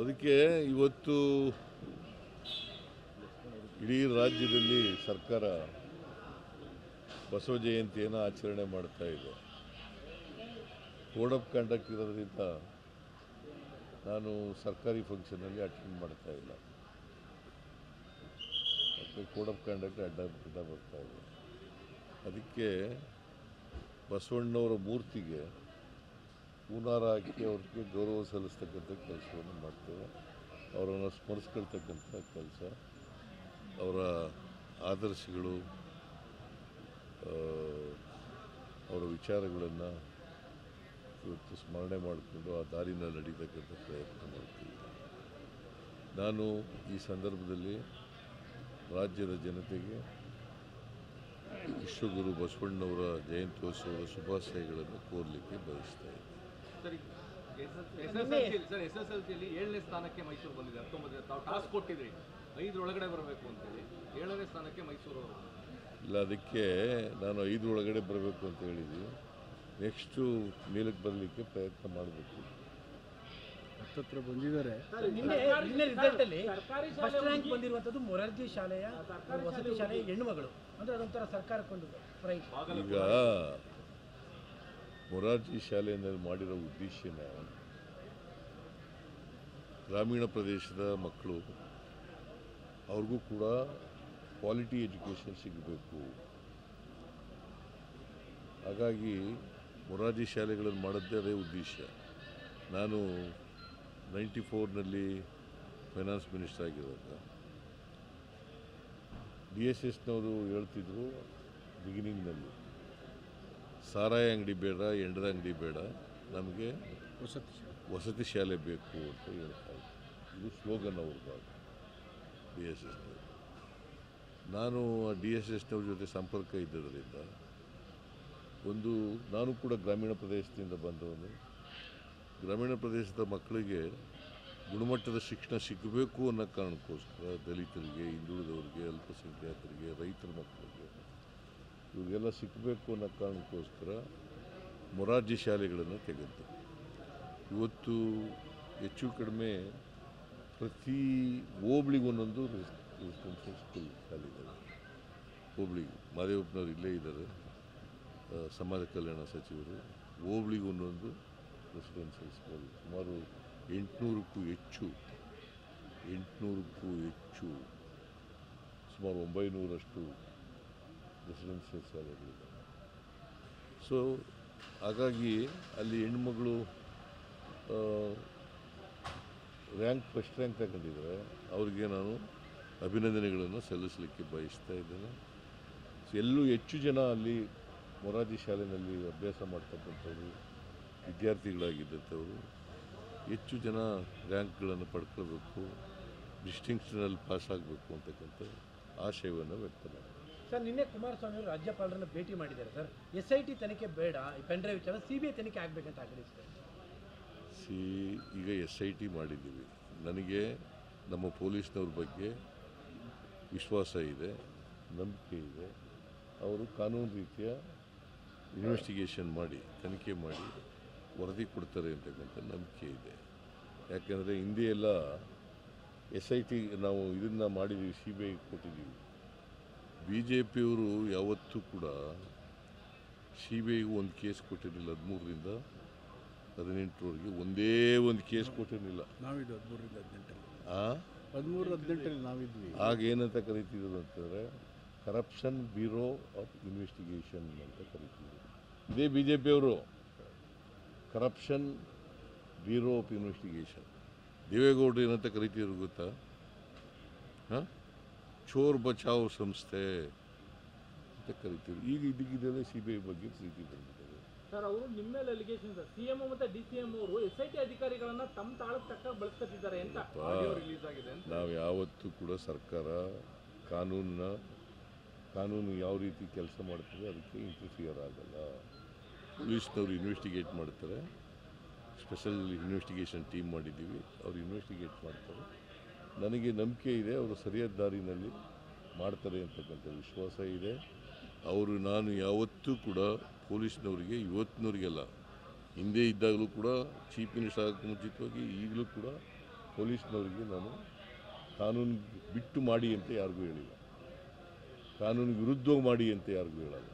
ಅದಕ್ಕೆ ಇವತ್ತು ಇಡೀ ರಾಜ್ಯದಲ್ಲಿ ಸರ್ಕಾರ ಬಸವ ಜಯಂತಿಯನ್ನು ಆಚರಣೆ ಮಾಡ್ತಾ ಇದೆ. ಕೋಡ್ ಆಫ್ ಕಂಡಕ್ಟ್ ಇರೋದ್ರಿಂದ ನಾನು ಸರ್ಕಾರಿ ಫಂಕ್ಷನಲ್ಲಿ ಅಟೆಂಡ್ ಮಾಡ್ತಾ ಇಲ್ಲ. ಮತ್ತು ಕೋಡ್ ಕಂಡಕ್ಟ್ ಅಡ್ಡ ಅಡ್ಡ ಬರ್ತಾ ಇದೆ. ಅದಕ್ಕೆ ಬಸವಣ್ಣವರ ಮೂರ್ತಿಗೆ ಹೂನಾರ ಹಾಕಿ ಅವ್ರಿಗೆ ಗೌರವ ಸಲ್ಲಿಸ್ತಕ್ಕಂಥ ಕೆಲಸವನ್ನು ಮಾಡ್ತೇವೆ. ಅವರನ್ನು ಸ್ಮರಿಸ್ಕೊಳ್ತಕ್ಕಂಥ ಕೆಲಸ. ಅವರ ಆದರ್ಶಗಳು ಅವರ ವಿಚಾರಗಳನ್ನು ಇವತ್ತು ಸ್ಮರಣೆ ಮಾಡಿಕೊಂಡು ಆ ದಾರಿನಲ್ಲಿ ನಡೀತಕ್ಕಂಥ ಪ್ರಯತ್ನ ಮಾಡ್ತೀವಿ. ನಾನು ಈ ಸಂದರ್ಭದಲ್ಲಿ ರಾಜ್ಯದ ಜನತೆಗೆ ವಿಶ್ವಗುರು ಬಸವಣ್ಣವರ ಜಯಂತ್ಯೋತ್ಸವದ ಶುಭಾಶಯಗಳನ್ನು ಕೋರಲಿಕ್ಕೆ ಬಯಸ್ತಾ ಇದ್ದೀನಿ. Sir. S S L C sir S S L ಸಿಯಲ್ಲಿ ಏಳನೇ ಸ್ಥಾನಕ್ಕೆ ಮೈಸೂರು ಬಂದಿದೆ. ಹತ್ತೊಂಬತ್ತು ತಾವು ಟಾಸ್ಕ್ ಕೊಟ್ಟಿದ್ರಿ. ಐದರೊಳಗಡೆ ಬರಬೇಕು ಅಂತೇಳಿ. ಏಳನೇ ಸ್ಥಾನಕ್ಕೆ ಮೈಸೂರು ಇಲ್ಲ ಅದಕ್ಕೆ ನಾನು ಐದು ಒಳಗಡೆ ಬರಬೇಕು ಅಂತ ಹೇಳಿದ್ವಿ. ನೆಕ್ಸ್ಟು ಮೇಲಕ್ಕೆ ಬರಲಿಕ್ಕೆ ಪ್ರಯತ್ನ ಮಾಡಬೇಕು. ಹತ್ತತ್ರ ಬಂದಿದ್ದಾರೆ. ಫಸ್ಟ್ ರ್ಯಾಂಕ್ ಬಂದಿರುವಂತದ್ದು ಮೊರಾರ್ಜಿ ಶಾಲೆಯ ವಸತಿ ಶಾಲೆಯ ಹೆಣ್ಣುಮಗಳು ಅಂದ್ರೆ ಅದೊಂಥರ ಸರ್ಕಾರಕ್ಕೊಂದು ಪ್ರೈಸ್ ಈಗ ಮೊರಾರ್ಜಿ ಶಾಲೆಯಲ್ಲಿ ಮಾಡಿರೋ ಉದ್ದೇಶನ ಗ್ರಾಮೀಣ ಪ್ರದೇಶದ ಮಕ್ಕಳು, ಅವ್ರಿಗೂ ಕೂಡ ಕ್ವಾಲಿಟಿ ಎಜುಕೇಷನ್ ಸಿಗಬೇಕು. ಹಾಗಾಗಿ ಮೊರಾರ್ಜಿ ಶಾಲೆಗಳನ್ನು ಮಾಡೋದೇ ಅದೇ ಉದ್ದೇಶ. ನಾನು ನೈಂಟಿ ಫೋರ್ನಲ್ಲಿ ಫೈನಾನ್ಸ್ ಮಿನಿಸ್ಟರ್ ಆಗಿರುವಾಗ ಡಿ ಎಸ್ ಎಸ್ನವರು ಹೇಳ್ತಿದ್ರು ಬಿಗಿನಿಂಗ್ನಲ್ಲಿ ಸಾರಾಯಿ ಅಂಗಡಿ ಬೇಡ ಎಂಡದ ಅಂಗಡಿ ಬೇಡ. ನಮಗೆ ವಸತಿ ಶಾಲೆ. ವಸತಿ ಶಾಲೆ ಬೇಕು ಅಂತ ಹೇಳ್ತಾರೆ ಇದು ಸ್ಲೋಗನ್ ಅವ್ರದ್ದು ಡಿ ಎಸ್ ಎಸ್ನವರು ನಾನು ಡಿ ಎಸ್ ಎಸ್ನವ್ರ ಜೊತೆ ಸಂಪರ್ಕ ಇದ್ದದರಿಂದ ಒಂದು ನಾನು ಕೂಡ ಗ್ರಾಮೀಣ ಪ್ರದೇಶದಿಂದ ಬಂದವನು. ಗ್ರಾಮೀಣ ಪ್ರದೇಶದ ಮಕ್ಕಳಿಗೆ ಗುಣಮಟ್ಟದ ಶಿಕ್ಷಣ ಸಿಗಬೇಕು ಅನ್ನೋ ಕಾರಣಕ್ಕೋಸ್ಕರ ದಲಿತರಿಗೆ ಹಿಂದುಳಿದವರಿಗೆ ಅಲ್ಪಸಂಖ್ಯಾತರಿಗೆ ರೈತರ ಮಕ್ಕಳಿಗೆ ಇವಾಗೆಲ್ಲ ಸಿಕ್ಕಬೇಕು ಅನ್ನೋ ಕಾರಣಕ್ಕೋಸ್ಕರ ಮೊರಾರ್ಜಿ ಶಾಲೆಗಳನ್ನು ತೆಗೆದು ಇವತ್ತು ಹೆಚ್ಚು ಕಡಿಮೆ ಪ್ರತಿ ಹೋಬ್ಳಿಗೆ ಒಂದೊಂದು ರೆಸಿಡೆನ್ಷಿಯಲ್ ಸ್ಕೂಲ್ ಶಾಲೆಗಳು ಹೋಬಳಿ, ಮಾದೇವಪ್ಪನವ್ರು ಇಲ್ಲೇ ಇದ್ದಾರೆ. ಸಮಾಜ ಕಲ್ಯಾಣ ಸಚಿವರು. ಹೋಬ್ಳಿಗೆ ಒಂದೊಂದು ರೆಸಿಡೆನ್ಷಿಯಲ್ ಸ್ಕೂಲ್ ಸುಮಾರು ಎಂಟುನೂರಕ್ಕೂ ಹೆಚ್ಚು ಎಂಟುನೂರಕ್ಕೂ ಹೆಚ್ಚು, ಸುಮಾರು ಒಂಬೈನೂರಷ್ಟು ರೆಸಿಡೆನ್ಷಿಯಲ್ ಶಾಲೆಗಳಿದೆ ಸೊ ಹಾಗಾಗಿ ಅಲ್ಲಿ ಹೆಣ್ಮಗಳು ರ್ಯಾಂಕ್ ಫಸ್ಟ್ ರ್ಯಾಂಕ್ ತಗೊಂಡಿದ್ದಾರೆ ಅವರಿಗೆ ನಾನು ಅಭಿನಂದನೆಗಳನ್ನು ಸಲ್ಲಿಸಲಿಕ್ಕೆ ಬಯಸ್ತಾ ಇದ್ದೇನೆ. ಎಲ್ಲೂ ಹೆಚ್ಚು ಜನ ಅಲ್ಲಿ ಮೊರಾರ್ಜಿ ಶಾಲೆಯಲ್ಲಿ ಅಭ್ಯಾಸ ಮಾಡ್ತಕ್ಕಂಥವ್ರು, ವಿದ್ಯಾರ್ಥಿಗಳಾಗಿದ್ದಂಥವ್ರು, ಹೆಚ್ಚು ಜನ ರ್ಯಾಂಕ್ಗಳನ್ನು ಪಡ್ಕೊಳ್ಬೇಕು ಡಿಸ್ಟಿಂಕ್ಷನಲ್ಲಿ ಪಾಸ್ ಆಗಬೇಕು ಅಂತಕ್ಕಂಥ ಆಶಯವನ್ನು ವ್ಯಕ್ತ ಸರ್, ನಿನ್ನೆ ಕುಮಾರಸ್ವಾಮಿ ಅವರು ರಾಜ್ಯಪಾಲರನ್ನು ಭೇಟಿ ಮಾಡಿದ್ದಾರೆ ಸರ್. ಎಸ್ ಐ ಟಿ ತನಿಖೆ ಬೇಡ ಪೆನ್ ಡ್ರೈವ್ ವಿಚಾರ ಸಿ ಬಿ ಐ ತನಿಖೆ ಆಗಬೇಕಂತ ಆಗ್ರಹಿಸಿದ್ದಾರೆ ಸಿ, ಈಗ ಎಸ್ ಐ ಟಿ ಮಾಡಿದ್ದೀವಿ. ನನಗೆ ನಮ್ಮ ಪೊಲೀಸ್ನವ್ರ ಬಗ್ಗೆ ವಿಶ್ವಾಸ ಇದೆ, ನಂಬಿಕೆ ಇದೆ. ಅವರು ಕಾನೂನು ರೀತಿಯ ಇನ್ವೆಸ್ಟಿಗೇಷನ್ ಮಾಡಿ, ತನಿಖೆ ಮಾಡಿ ವರದಿ ಕೊಡ್ತಾರೆ ಅಂತಕ್ಕಂಥ ನಂಬಿಕೆ ಇದೆ. ಯಾಕೆಂದರೆ ಹಿಂದೆ ಎಲ್ಲ ಎಸ್ ಐ ಟಿ ನಾವು ಇದನ್ನು ಮಾಡಿದ್ದೀವಿ ಸಿ ಬಿ ಐ ಕೊಟ್ಟಿದ್ದೀವಿ. ಬಿ ಜೆ ಪಿಯವರು ಯಾವತ್ತೂ ಕೂಡ ಸಿ ಬಿ ಐಗೂ ಒಂದು ಕೇಸ್ ಕೊಟ್ಟಿರಲಿಲ್ಲ ಹದಿಮೂರರಿಂದ ಹದಿನೆಂಟರವರೆಗೆ. ಒಂದೇ ಒಂದು ಕೇಸ್ ಕೊಟ್ಟಿರಲಿಲ್ಲ. ನಾವಿದ್ದು ಹದಿಮೂರರಿಂದ ಹದಿನೆಂಟರಲ್ಲಿ. ಆ? ಹದಿಮೂರು ಹದಿನೆಂಟರಲ್ಲಿ ನಾವಿದ್ವಿ. ಆಗ ಏನಂತ ಕರಿತಿದ್ರು ಅಂತಂದರೆ ಕರಪ್ಷನ್ ಬ್ಯೂರೋ ಆಫ್ ಇನ್ವೆಸ್ಟಿಗೇಷನ್ ಅಂತ ಕರಿತಿದ್ರು. ಇದೇ ಬಿ ಜೆ ಪಿಯವರು ಕರಪ್ಷನ್ ಬ್ಯೂರೋ ಆಫ್ ಇನ್ವೆಸ್ಟಿಗೇಷನ್ ದೇವೇಗೌಡರು ಏನಂತ ಕರಿತಿದ್ರು ಗೊತ್ತಾ? ಹಾಂ? ಚೋರ್ ಬಚಾವ್ ಸಂಸ್ಥೆ ಅಂತ ಕರಿತೀವಿ. ಈಗ ಇದಕ್ಕಿದ್ದಲ್ಲೇ ಸಿ ಬಿ ಐ ಬಗ್ಗೆ ಪ್ರೀತಿ ಬಂದಿದ್ದಾರೆ ಸರ್ ಅವರು ನಿಮ್ಮ ಮೇಲೆ ಅಲಿಗೇಷನ್ ಸರ್ ಸಿಎಂ ಮತ್ತೆ ಡಿ ಸಿ ಎಂ ಅವರು ಎಸ್ ಐ ಟಿ ಅಧಿಕಾರಿಗಳನ್ನ ತಮ್ಮ ತಾಳಕ್ಕೆ ತಕ್ಕ ಬಳಸ್ತಿದ್ದಾರೆ ಅಂತ ರಿಲೀಸ್ ಆಗಿದೆ ಅಂತ. ನಾವು ಯಾವತ್ತೂ ಕೂಡ ಸರ್ಕಾರ ಕಾನೂನನ್ನ ಕಾನೂನು ಯಾವ ರೀತಿ ಕೆಲಸ ಮಾಡ್ತದೆ ಅದಕ್ಕೆ ಇಂಟರ್ಫಿಯರ್ ಆಗಲ್ಲ. ಪೊಲೀಸ್ನವರು ಇನ್ವೆಸ್ಟಿಗೇಟ್ ಮಾಡ್ತಾರೆ. ಸ್ಪೆಷಲ್ ಇನ್ವೆಸ್ಟಿಗೇಷನ್ ಟೀಮ್ ಮಾಡಿದ್ದೀವಿ. ಅವ್ರು ಇನ್ವೆಸ್ಟಿಗೇಟ್ ಮಾಡ್ತಾರೆ. ನನಗೆ ನಂಬಿಕೆ ಇದೆ, ಅವರು ಸರಿಯಾದ ದಾರಿನಲ್ಲಿ ಮಾಡ್ತಾರೆ ಅಂತಕ್ಕಂಥ ವಿಶ್ವಾಸ ಇದೆ. ಅವರು, ನಾನು ಯಾವತ್ತೂ ಕೂಡ ಪೊಲೀಸ್ನವರಿಗೆ, ಇವತ್ತಿನವರಿಗೆಲ್ಲ, ಹಿಂದೆ ಇದ್ದಾಗಲೂ ಕೂಡ, ಚೀಫ್ ಮಿನಿಸ್ಟರ್ ಆಗೋಕ್ಕೆ ಮುಂಚಿತವಾಗಿ, ಈಗಲೂ ಕೂಡ ಪೊಲೀಸ್ನವರಿಗೆ ನಾನು ಕಾನೂನು ಬಿಟ್ಟು ಮಾಡಿ ಅಂತ ಯಾರಿಗೂ ಹೇಳಿಲ್ಲ. ಕಾನೂನು ವಿರುದ್ಧವಾಗಿ ಮಾಡಿ ಅಂತ ಯಾರಿಗೂ ಹೇಳಲ್ಲ.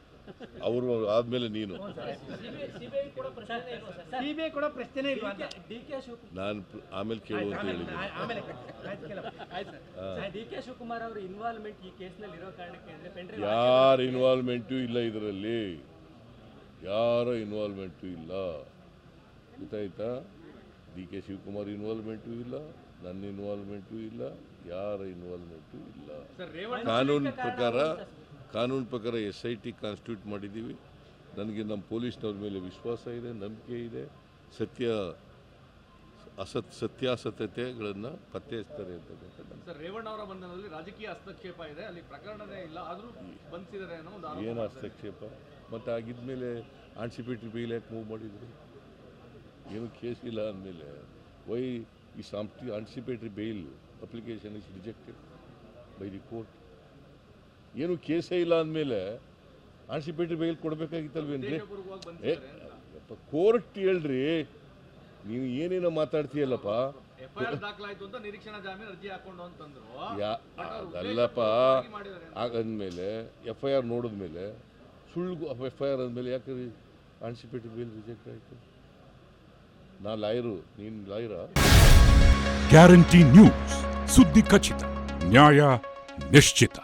ಅವರು ಆದ್ಮೇಲೆ ನೀನು. ಸಿಬಿಐ ಕೂಡ ಪ್ರಶ್ನೆ ಇಲ್ವಾ ಅಂತ? D K Shivakumar. ನಾನು ಆಮೇಲೆ ಕೇಳುವಂತ ಅಂತ ಆಮೇಲೆ ಆಮೇಲೆ ಆಯ್ತು ಕೇಳಪ್ಪ ಡಿ ಶಿವಕುಮಾರ್ ಅವರ ಇನ್ವಾಲ್ವ್ಮೆಂಟ್ ಈ ಕೇಸ್ನಲ್ಲಿ ಇರೋ ಕಾರಣಕ್ಕೆ ಅಂದ್ರೆ ಪೆನ್ ಯಾರ ಇನ್ವಾಲ್ವ್ಮೆಂಟು ಇಲ್ಲ ಇದರಲ್ಲಿ? ಯಾರ ಇನ್ವಾಲ್ವ್ಮೆಂಟು ಇಲ್ಲ? ಗೊತ್ತಾಯ್ತಾ? ಡಿ ಕೆ ಶಿವಕುಮಾರ್ ಇನ್ವಾಲ್ವ್ಮೆಂಟು ಇಲ್ಲ ನನ್ನ ಇನ್ವಾಲ್ವ್ಮೆಂಟು ಇಲ್ಲ ಯಾರ ಇನ್ವಾಲ್ವ್ಮೆಂಟು ಇಲ್ಲ? ಕಾನೂನು ಪ್ರಕಾರ ಕಾನೂನು ಪ್ರಕಾರ ಎಸ್ ಐ ಟಿ ಕಾನ್ಸ್ಟಿಟ್ಯೂಟ್ ಮಾಡಿದ್ದೀವಿ. ನನಗೆ ನಮ್ಮ ಪೊಲೀಸ್ನವ್ರ ಮೇಲೆ ವಿಶ್ವಾಸ ಇದೆ ನಂಬಿಕೆ ಇದೆ. ಸತ್ಯ ಅಸತ್ ಸತ್ಯಾಸತ್ಯತೆಗಳನ್ನು ಪತ್ತೆ ಹಚ್ತಾರೆ ಅಂತ ರೇವಣ್ಣ ಅವರ ಬಂಧನದಲ್ಲಿ ರಾಜಕೀಯ ಹಸ್ತಕ್ಷೇಪ ಇದೆ. ಅಲ್ಲಿ ಪ್ರಕರಣನೇ ಇಲ್ಲ. ಆದರೂ ಬಂಧಿಸಿದ್ದಾರೆ ಅನ್ನೋ ಒಂದು ಆರೋಪ ಏನು ಹಸ್ತಕ್ಷೇಪ? ಮತ್ತು ಆಗಿದ್ಮೇಲೆ ಆನ್ಸಿಪೇಟ್ರಿ ಬೇಲ್ ಯಾಕೆ ಮೂವ್ ಮಾಡಿದ್ರು? ಏನು ಕೇಸ್ ಇಲ್ಲ ಅಂದಮೇಲೆ. ವೈ ಈ ಸಾಂಪ್ಟಿ anticipatory bail application is rejected by the court ಏನು ಕೇಸೇ ಇಲ್ಲ ಅಂದಮೇಲೆ ಆನ್ಸಿಪೇಟ್ರಿ ಬೈಲ್ ಕೊಡಬೇಕಾಗಿತ್ತಲ್ವೇನ್ರಿ? ಕೋರ್ಟ್ ಹೇಳ್ರಿ. ನೀವು ಏನೇನೋ ಮಾತಾಡ್ತೀಯಲ್ಲಪ್ಪ? ಎಫ್ ಐ ಅಂತ ನಿರೀಕ್ಷಣಾ ಜಾಮೀನು ಅರ್ಜಿ ಹಾಕೊಂಡು ಅಂತಂದ್ರು. ಯಾ ಬಟ್ ಅವ್ರು ಅದಲ್ಲಪ್ಪ ಆಗಂದ್ಮೇಲೆ ಎಫ್ ಐ ಆರ್ ನೋಡಿದ್ಮೇಲೆ ಸುಳ್ಳು ಎಫ್ ಐ ಆರ್ ಅಂದಮೇಲೆ ಯಾಕೆ ಆನ್ಸಿಪೇಟೆಡ್ ಬೈಲ್ ರಿಜೆಕ್ಟ್ ಆಯಿತು? ನಾ ಲಾಯರು ನೀನು ಲಾಯರ? ಗ್ಯಾರಂಟಿ ನ್ಯೂಸ್ ಸುದ್ದಿ ಖಚಿತ ನ್ಯಾಯ ನಿಶ್ಚಿತ.